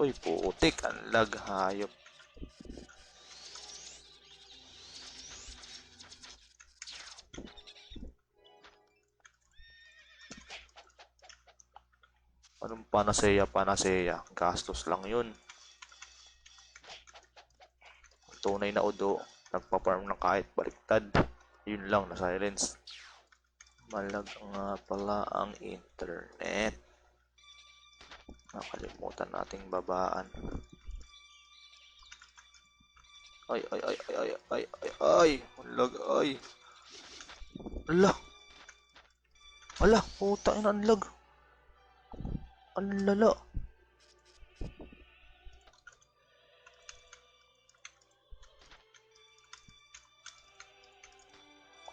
Uy, putik. Ang lag, hayop. Anong panaseya, panaseya? Gastos lang yun. Tunay na udo. Nagpa-farm ng kahit baliktad. Yun lang, na silence. Malag nga pala ang internet. Nakalimutan nating babaan. Ay, ay, ay, ay, ay, ay, ay, ay, malag, ay. Ala. Ala, puta, ina, ang lag. Ang lala.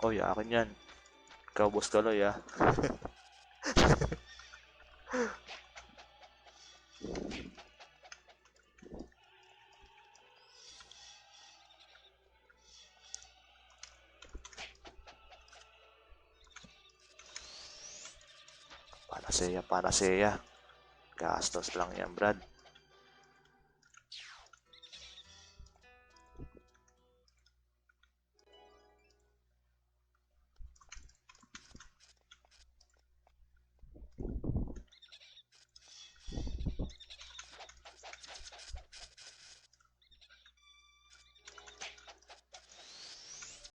Oy, akin yan. Ikaw, boss kaloy, ah. Panaseya, panaseya. Gastos lang yan, Brad.